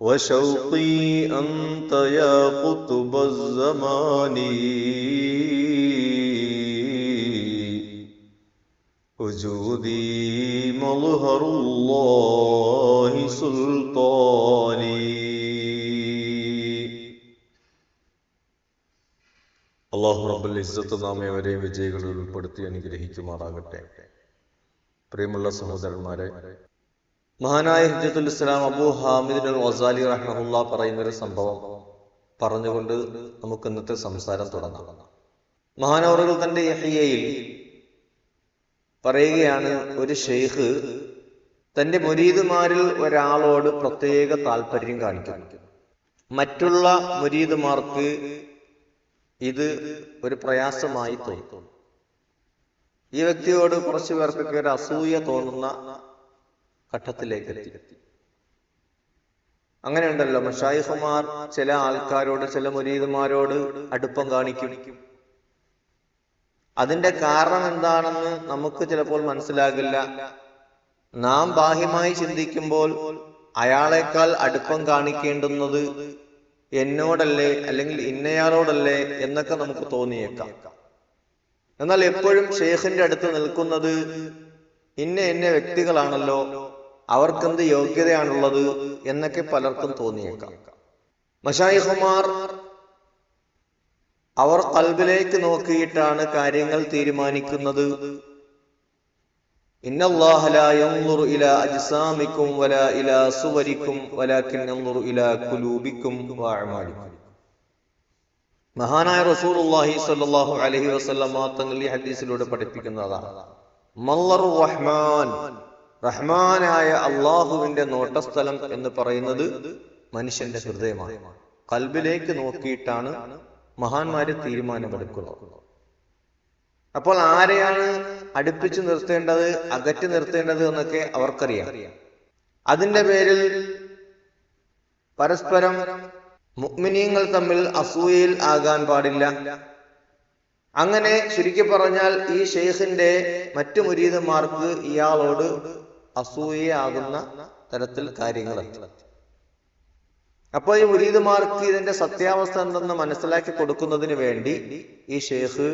وشوقي أنت يا قطب الزمان وجودي مظهر الله سلطاني അള്ളാഹു റബ്ബുൽ ഇസ്സത്ത് നാം ഏവരെയും വിജയികളിൽ ഉൾപ്പെടുത്തി അനുഗ്രഹിക്കുമാറാകട്ടെ പ്രിയമുള്ള സഹോദരന്മാരെ മഹാനായ ഹിജത്തുൽ ഇസ്ലാം അബു ഹാമിദ് അൽ വസാലി റഹ്മുല്ല പറയുന്ന ഒരു സംഭവം. പറഞ്ഞുകൊണ്ട് നമുക്ക് ഇന്നത്തെ സംസാരം തുടങ്ങാം. മഹാനവറുകൾ തന്റെ യഹിയയിൽ പറയുകയാണ് ഒരു ഷെയ്ഖ് തന്റെ മുരീദുമാരിൽ ഒരാളോട് പ്രത്യേക താല്പര്യം കാണിക്കുന്നു. മറ്റുള്ള മുരീദുമാർക്ക് ഇത് ഒരു പ്രയാസമായി തോന്നും. ഈ വ്യക്തിയോട് കുറച്ചു പേർക്കൊക്കെ ഒരു അസൂയ തോന്നുന്ന ഘട്ടത്തിലേക്ക് എത്തി അങ്ങനെയുണ്ടല്ലോ മഷായിഹുമാർ ചില ആൾക്കാരോട് ചില മുരീദുമാരോട് അടുപ്പം കാണിക്കും. അതിന്റെ കാരണം എന്താണെന്ന് നമുക്ക് ചിലപ്പോൾ മനസ്സിലാകില്ല. നാം ബാഹ്യമായി ചിന്തിക്കുമ്പോൾ അയാളെക്കാൾ അടുപ്പം കാണിക്കേണ്ടുന്നത് എന്നോടല്ലേ അല്ലെങ്കിൽ ഇന്നയാളോടല്ലേ എന്നൊക്കെ നമുക്ക് തോന്നിയേക്കാം. എന്നാൽ എപ്പോഴും ഷെയ്ഖിന്റെ അടുത്ത് നിൽക്കുന്നത് ഇന്ന ഇന്ന വ്യക്തികളാണല്ലോ അവർക്കെന്ത് യോഗ്യതയാണുള്ളത് എന്നൊക്കെ പലർക്കും തോന്നിയേക്കാം. മഷായിഹുമാർ അവർ കൽബിലേക്ക് നോക്കിയിട്ടാണ് കാര്യങ്ങൾ തീരുമാനിക്കുന്നത്. മഹാനായ സ്വല്ലല്ലാഹു അലൈഹി വസല്ലമ തങ്ങൾ ഈ ഹദീസിലൂടെ പഠിപ്പിക്കുന്നതാണ്. റഹ്മാൻ റഹ്മാനായ അള്ളാഹുവിന്റെ നോട്ടസ്ഥലം എന്ന് പറയുന്നത് മനുഷ്യന്റെ ഹൃദയമാണ്. കൽബിലേക്ക് നോക്കിയിട്ടാണ് മഹാന്മാര് തീരുമാനമെടുക്കുന്നത്. അപ്പോൾ ആരെയാണ് അടുപ്പിച്ചു നിർത്തേണ്ടത് അകറ്റി നിർത്തേണ്ടത് എന്നൊക്കെ അവർക്കറിയാം. അതിന്റെ പേരിൽ പരസ്പരം മുഗ്മിനിയങ്ങൾ തമ്മിൽ അസൂയയിൽ ആകാൻ പാടില്ല. അങ്ങനെ ചുരുക്കി പറഞ്ഞാൽ ഈ ഷെയ്ഖിന്റെ മറ്റു മുരീതന്മാർക്ക് ഇയാളോട് അസൂയയാകുന്ന തരത്തിൽ കാര്യങ്ങൾ അപ്പൊ ഈ മുരീതന്മാർക്ക് ഇതിന്റെ സത്യാവസ്ഥ എന്തെന്ന് മനസ്സിലാക്കി കൊടുക്കുന്നതിന് വേണ്ടി ഈ ഷെയ്ഖ്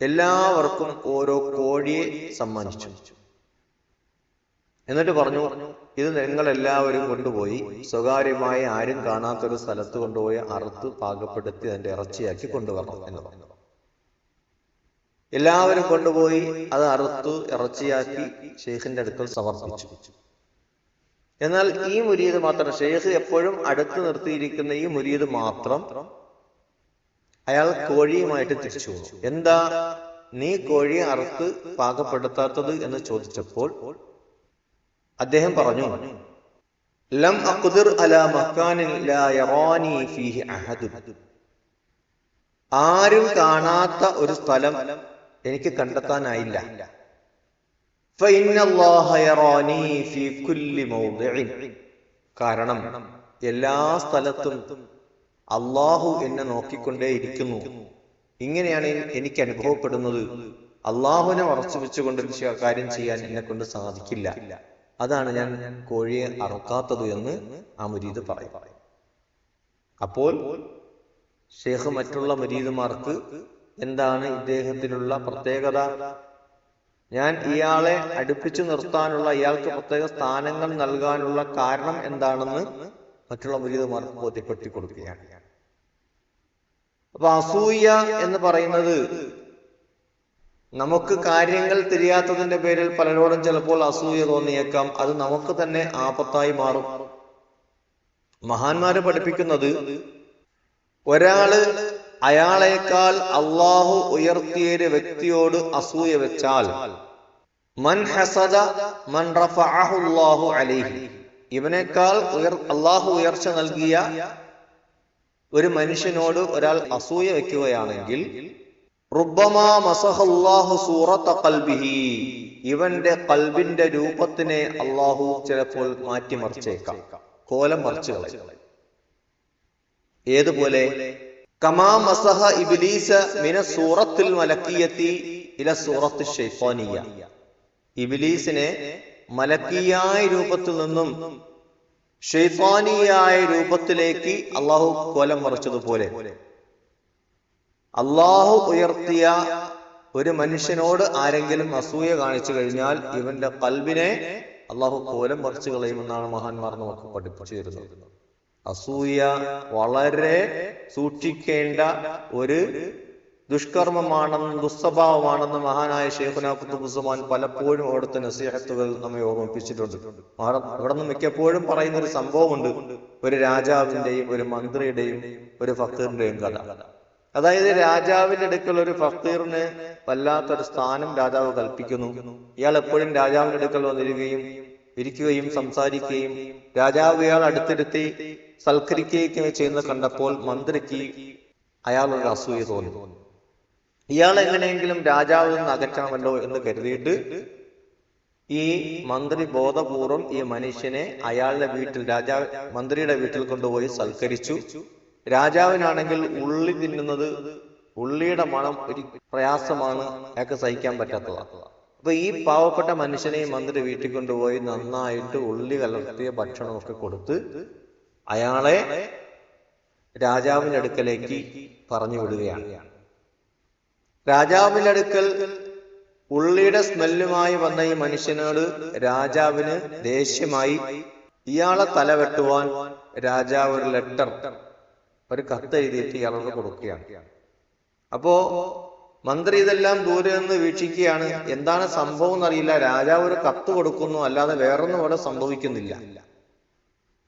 എല്ലാവർക്കും ഓരോ കോഴിയെ സമ്മാനിച്ചു. എന്നിട്ട് പറഞ്ഞു ഇത് നിങ്ങൾ എല്ലാവരും കൊണ്ടുപോയി സ്വകാര്യമായി ആരും കാണാത്തൊരു സ്ഥലത്ത് കൊണ്ടുപോയി അറുത്ത് പാകപ്പെടുത്തി അതിന്റെ ഇറച്ചിയാക്കി കൊണ്ടുവരണം എന്ന് പറഞ്ഞു. എല്ലാവരും കൊണ്ടുപോയി അത് അറുത്തു ഇറച്ചിയാക്കി ഷെയ്ഖിന്റെ അടുക്കൽ സമർപ്പിച്ചു. എന്നാൽ ഈ മുരീത് മാത്രം ഷെയ്ഖ് എപ്പോഴും അടുത്ത് നിർത്തിയിരിക്കുന്ന ഈ മുരീത് മാത്രം അയാൾ കോഴിയുമായിട്ട് തിരിച്ചു എന്താ നീ കോഴി അറുത്ത് പാകപ്പെടുത്താത്തത് എന്ന് ചോദിച്ചപ്പോൾ അദ്ദേഹം പറഞ്ഞു ലം ലാ യറാനി ഫീഹി അഹദ് ആരും കാണാത്ത ഒരു സ്ഥലം എനിക്ക് കണ്ടെത്താനായില്ല. കാരണം എല്ലാ സ്ഥലത്തും അള്ളാഹു എന്നെ നോക്കിക്കൊണ്ടേ ഇരിക്കുന്നു. ഇങ്ങനെയാണ് എനിക്ക് അനുഭവപ്പെടുന്നത്. അള്ളാഹുവിനെ മറച്ചു വെച്ചുകൊണ്ട് കാര്യം ചെയ്യാൻ എന്നെ കൊണ്ട് സാധിക്കില്ല. അതാണ് ഞാൻ കോഴിയെ അറുക്കാത്തത് എന്ന് ആ മുരീദ് പറയും. അപ്പോൾ ഷേഖ് മറ്റുള്ള മുരീദുമാർക്ക് എന്താണ് ഇദ്ദേഹത്തിനുള്ള പ്രത്യേകത? ഞാൻ ഇയാളെ അടുപ്പിച്ചു നിർത്താനുള്ള ഇയാൾക്ക് പ്രത്യേക സ്ഥാനങ്ങൾ നൽകാനുള്ള കാരണം എന്താണെന്ന് മറ്റുള്ള മുരീദുമാർക്ക് ബോധ്യപ്പെടുത്തി കൊടുക്കുകയാണ് അപ്പൊ അസൂയ എന്ന് പറയുന്നത് നമുക്ക് കാര്യങ്ങൾ തിരിയാത്തതിന്റെ പേരിൽ പലരോടും ചിലപ്പോൾ അസൂയ തോന്നിയേക്കാം. അത് നമുക്ക് തന്നെ ആപത്തായി മാറും. മഹാന്മാര് പഠിപ്പിക്കുന്നത് ഒരാൾ അയാളേക്കാൾ അള്ളാഹു ഉയർത്തിയൊരു വ്യക്തിയോട് അസൂയ വെച്ചാൽ മൻ ഹസദ മൻ റഫഅഹുല്ലാഹു അലൈഹി. ഇവനേക്കാൾ ഉയർ അള്ളാഹു ഉയർച്ച നൽകിയ ഒരു മനുഷ്യനോട് ഒരാൾ അസൂയ വെക്കുകയാണെങ്കിൽ ഇവന്റെ കൽബിന്റെ രൂപത്തിനെ അള്ളാഹു ചിലപ്പോൾ മാറ്റിമറിച്ചേക്കാം. കോലം മറിച്ചു കളയും. ഏതുപോലെ? കമാ മസഹ ഇബ്ലീസ മിന സൂറത്തിൽ മലക്കിയത്തി ഇല സൂറത്ത് ഷെയ്ഫോനിയ ഇബ്ലീസിനെ മലക്കിയായ രൂപത്തിൽ നിന്നും ഷെയ്ഫാനിയായ രൂപത്തിലേക്ക് അള്ളാഹു കോലം മറിച്ചതുപോലെ. അള്ളാഹു ഉയർത്തിയ ഒരു മനുഷ്യനോട് ആരെങ്കിലും അസൂയ കാണിച്ചു കഴിഞ്ഞാൽ ഇവന്റെ കൽബിനെ അള്ളാഹു കോലം മറിച്ചു കളയുമെന്നാണ് മഹാന്മാർ നമുക്ക് പഠിപ്പിച്ചു തരുന്നത് അസൂയ വളരെ സൂക്ഷിക്കേണ്ട ഒരു ദുഷ്കർമ്മമാണെന്നും ദുസ്വഭാവമാണെന്ന് മഹാനായ ഷെയ്ഖുന കുത്തുബുസുമാൻ പലപ്പോഴും അവിടുത്തെ നസീഹത്തുകൾ നമ്മെ ഓർമ്മിപ്പിച്ചിട്ടുണ്ട്. അവിടെ നിന്ന് മിക്കപ്പോഴും പറയുന്ന ഒരു സംഭവമുണ്ട്. ഒരു രാജാവിന്റെയും ഒരു മന്ത്രിയുടെയും ഒരു ഫക്കീറിന്റെയും കഥ. അതായത് രാജാവിന്റെ അടുക്കൽ ഒരു ഫക്കീറിന് വല്ലാത്തൊരു സ്ഥാനം രാജാവ് കൽപ്പിക്കുന്നു. ഇയാൾ എപ്പോഴും രാജാവിന്റെ അടുക്കൽ വന്നിരിക്കുകയും ഇരിക്കുകയും സംസാരിക്കുകയും രാജാവ് ഇയാൾ അടുത്തിരുത്തി സൽക്കരിക്കുകയും ചെയ്യുന്ന കണ്ടപ്പോൾ മന്ത്രിക്ക് അയാളൊരു അസൂയ തോന്നി. ഇയാൾ എങ്ങനെയെങ്കിലും രാജാവിൽ നിന്ന് അകറ്റണമല്ലോ എന്ന് കരുതിയിട്ട് ഈ മന്ത്രി ബോധപൂർവം ഈ മനുഷ്യനെ അയാളുടെ വീട്ടിൽ രാജാവ് മന്ത്രിയുടെ വീട്ടിൽ കൊണ്ടുപോയി സൽക്കരിച്ചു. രാജാവിനാണെങ്കിൽ ഉള്ളി തിന്നുന്നത് ഉള്ളിയുടെ മണം ഒരു പ്രയാസമാണ്. അയാൾക്ക് സഹിക്കാൻ പറ്റാത്തതാണ്. അപ്പൊ ഈ പാവപ്പെട്ട മനുഷ്യനെ മന്ത്രി വീട്ടിൽ കൊണ്ടുപോയി നന്നായിട്ട് ഉള്ളി കലർത്തിയ ഭക്ഷണമൊക്കെ കൊടുത്ത് അയാളെ രാജാവിന്റെ അടുക്കലേക്ക് പറഞ്ഞു വിടുകയാണ്. രാജാവിന്റെ അടുക്കൽ ഉള്ളിയുടെ സ്മെല്ലുമായി വന്ന ഈ മനുഷ്യനോട് രാജാവിന് ദേഷ്യമായി ഇയാളെ തല വെട്ടുവാൻ രാജാവ് ഒരു ലെറ്റർ ഒരു കത്ത് എഴുതിയിട്ട് ഇയാളോട് കൊടുക്കുകയാണ്. അപ്പോ മന്ത്രി ഇതെല്ലാം ദൂരെ നിന്ന് വീക്ഷിക്കുകയാണ്. എന്താണ് സംഭവം എന്നറിയില്ല. രാജാവ് ഒരു കത്ത് കൊടുക്കുന്നു. അല്ലാതെ വേറൊന്നും അവിടെ സംഭവിക്കുന്നില്ല.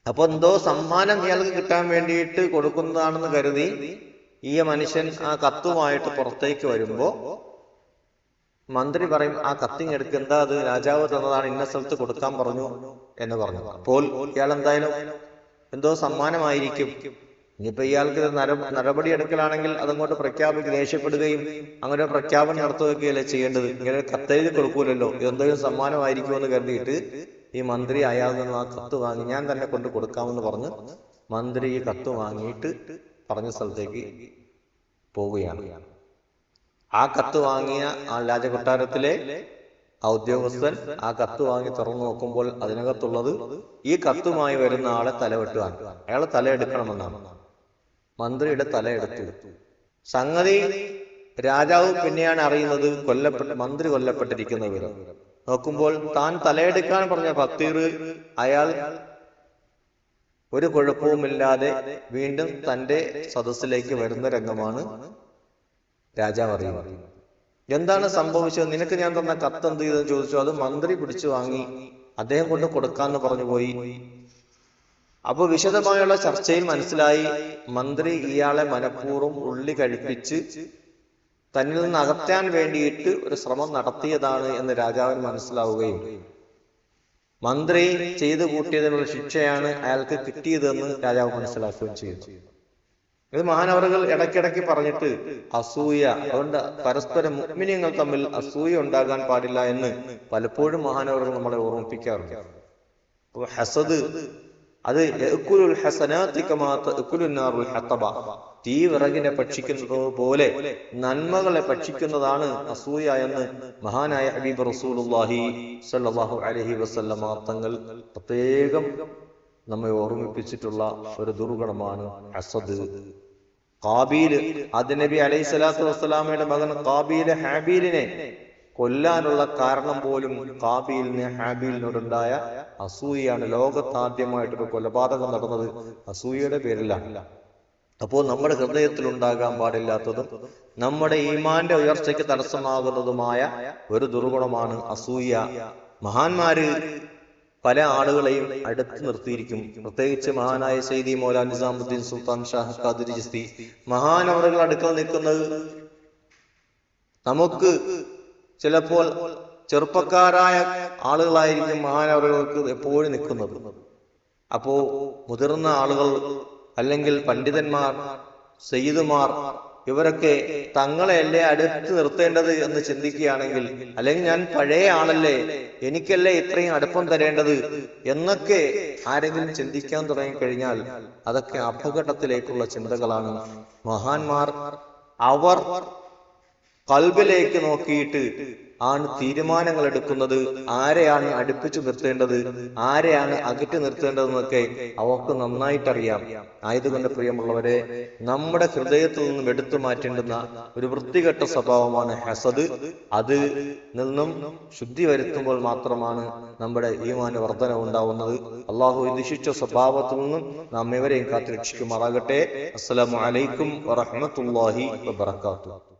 അപ്പൊ എന്തോ സമ്മാനം ഇയാൾക്ക് കിട്ടാൻ വേണ്ടിയിട്ട് കൊടുക്കുന്നതാണെന്ന് കരുതി ഈ മനുഷ്യൻ ആ കത്തുമായിട്ട് പുറത്തേക്ക് വരുമ്പോ മന്ത്രി പറയും ആ കത്തിങ് എന്താ അത്? രാജാവ് തന്നതാണ്. ഇന്ന സ്ഥലത്ത് കൊടുക്കാൻ പറഞ്ഞു എന്ന് പറഞ്ഞു. അപ്പോൾ ഇയാൾ എന്തായാലും എന്തോ സമ്മാനമായിരിക്കും. ഇനിയിപ്പോ ഇയാൾക്ക് നര നടപടി എടുക്കലാണെങ്കിൽ അതങ്ങോട്ട് പ്രഖ്യാപിക്കുക ദേഷ്യപ്പെടുകയും അങ്ങനെ പ്രഖ്യാപനം നടത്തുകയൊക്കെയല്ലേ ചെയ്യേണ്ടത്? ഇങ്ങനെ കത്തെഴുതി കൊടുക്കൂലല്ലോ. ഇതെന്തെങ്കിലും സമ്മാനമായിരിക്കുമെന്ന് കരുതിയിട്ട് ഈ മന്ത്രി അയാൾ നിന്ന് ആ കത്ത് വാങ്ങി ഞാൻ തന്നെ കൊണ്ട് കൊടുക്കാമെന്ന് പറഞ്ഞ് മന്ത്രി ഈ കത്ത് വാങ്ങിയിട്ട് പറഞ്ഞ സ്ഥലത്തേക്ക് പോവുകയാണ്. ആ കത്ത് വാങ്ങിയ ആ രാജകൊട്ടാരത്തിലെ ആ ഉദ്യോഗസ്ഥൻ ആ കത്ത് വാങ്ങി തുറന്നു നോക്കുമ്പോൾ അതിനകത്തുള്ളത് ഈ കത്തുമായി വരുന്ന ആളെ തലവെട്ടുവാൻ അയാളെ തലയെടുക്കണമെന്നാണ്. മന്ത്രിയുടെ തലയെടുത്തു സംഗതി രാജാവ് പിന്നെയാണ് അറിയുന്നത് കൊല്ലപ്പെട്ട മന്ത്രി കൊല്ലപ്പെട്ടിരിക്കുന്ന വിവരം. നോക്കുമ്പോൾ താൻ തലയെടുക്കാൻ പറഞ്ഞ ഭക്തീർ അയാൾ ഒരു കുഴപ്പവുമില്ലാതെ വീണ്ടും തന്റെ സദസ്സിലേക്ക് വരുന്ന രംഗമാണ് രാജാവ് അറിയുന്നത്. എന്താണ് സംഭവിച്ചത്? നിനക്ക് ഞാൻ തന്ന കത്ത് എന്ത് ചെയ്തെന്ന് ചോദിച്ചു. അത് മന്ത്രി പിടിച്ചു വാങ്ങി അദ്ദേഹം കൊണ്ട് കൊടുക്കാന്ന് പറഞ്ഞു പോയി. അപ്പൊ വിശദമായുള്ള ചർച്ചയിൽ മനസ്സിലായി. മന്ത്രി ഇയാളെ മനഃപൂർവം ഉള്ളി കഴിപ്പിച്ച് തന്നിൽ നിന്ന് അകറ്റാൻ വേണ്ടിയിട്ട് ഒരു ശ്രമം നടത്തിയതാണ് എന്ന് രാജാവിന് മനസ്സിലാവുകയും മന്ത്രി ചെയ്തു കൂട്ടിയതിനുള്ള ശിക്ഷയാണ് അയാൾക്ക് കിട്ടിയതെന്ന് രാജാവ് മനസ്സിലാക്കുകയും ചെയ്തു. ഇത് മഹാനവറുകൾ ഇടയ്ക്കിടയ്ക്ക് പറഞ്ഞിട്ട് അസൂയ അതുകൊണ്ട് പരസ്പരം മുഗ്മിനിയങ്ങൾ തമ്മിൽ അസൂയ ഉണ്ടാകാൻ പാടില്ല എന്ന് പലപ്പോഴും മഹാനവറുകൾ നമ്മളെ ഓർമ്മിപ്പിക്കാറുണ്ട്. അപ്പൊ ഹസദ് അത് തീ വിറകിനെ ഭക്ഷിക്കുന്നത് പോലെ നന്മകളെ ഭക്ഷിക്കുന്നതാണ് അസൂയ എന്ന് മഹാനായ ഹബീബ് റസൂലുള്ളാഹി സ്വല്ലല്ലാഹു അലൈഹി വസല്ലമ തങ്ങൾ പ്രത്യേകം നമ്മെ ഓർമ്മിപ്പിച്ചിട്ടുള്ള ഒരു ദുർഗണമാണ് അസദ് കാബീൽ അദ്നബി നബി അലൈഹി സ്വലാത്തു വസ്സലാമയുടെ മകൻ കാബീൽ ഹാബീലിനെ കൊല്ലാനുള്ള കാരണം പോലും കാബീലിന് ഹാബീലിനോടുണ്ടായ അസൂയയാണ്. ലോകത്താദ്യമായിട്ടൊരു കൊലപാതകം നടന്നത് അസൂയയുടെ പേരിലാണ്. അപ്പോൾ നമ്മുടെ ഹൃദയത്തിൽ ഉണ്ടാകാൻ പാടില്ലാത്തതും നമ്മുടെ ഈമാന്റെ ഉയർച്ചയ്ക്ക് തടസ്സമാകുന്നതുമായ ഒരു ദുർഗുണമാണ് അസൂയ. മഹാന്മാര് പല ആളുകളെയും അടുത്ത് നിർത്തിയിരിക്കും. പ്രത്യേകിച്ച് മഹാനായ സൈദി മൗലാൻ നിസാമുദ്ദീൻ സുൽത്താൻ ഷാഹ് ഖാദിർ ജിസ്തി മഹാനവറുകൾ അടുക്കൽ നിൽക്കുന്നത് നമുക്ക് ചിലപ്പോൾ ചെറുപ്പക്കാരായ ആളുകളായിരിക്കും മഹാനവറുകൾക്ക് എപ്പോഴും നിൽക്കുന്നത്. അപ്പോ മുതിർന്ന ആളുകൾ അല്ലെങ്കിൽ പണ്ഡിതന്മാർ സയ്യിദുമാർ ഇവരൊക്കെ തങ്ങളെയല്ലേ അടുത്ത് നിർത്തേണ്ടത് എന്ന് ചിന്തിക്കുകയാണെങ്കിൽ അല്ലെങ്കിൽ ഞാൻ പഴയ ആളല്ലേ എനിക്കല്ലേ ഇത്രയും അടുപ്പം തരേണ്ടത് എന്നൊക്കെ ആരെങ്കിലും ചിന്തിക്കാൻ തുടങ്ങിക്കഴിഞ്ഞാൽ അതൊക്കെ അപകടത്തിലേക്കുള്ള ചിന്തകളാണ്. മഹാന്മാർ അവർ കൽബിലേക്ക് നോക്കിയിട്ട് ആണ് തീരുമാനങ്ങൾ എടുക്കുന്നത്. ആരെയാണ് അടുപ്പിച്ചു നിർത്തേണ്ടത്? ആരെയാണ് അകറ്റി നിർത്തേണ്ടതെന്നൊക്കെ അവർക്ക് നന്നായിട്ടറിയാം. ആയതുകൊണ്ട് പ്രിയമുള്ളവരെ നമ്മുടെ ഹൃദയത്തിൽ നിന്നും എടുത്തു മാറ്റേണ്ടുന്ന ഒരു വൃത്തികെട്ട സ്വഭാവമാണ് ഹസദ്. അത് നിന്നും ശുദ്ധി വരുത്തുമ്പോൾ മാത്രമാണ് നമ്മുടെ ഈമാന വർധന ഉണ്ടാവുന്നത്. അള്ളാഹു ഉദ്ദേശിച്ച സ്വഭാവത്തിൽ നിന്നും നാം ഇവരെയും കാത്തു രക്ഷിക്കുമാറാകട്ടെ അസ്സലാമു അലൈക്കും വറഹ്മത്തുള്ളാഹി വബറകാതുഹു.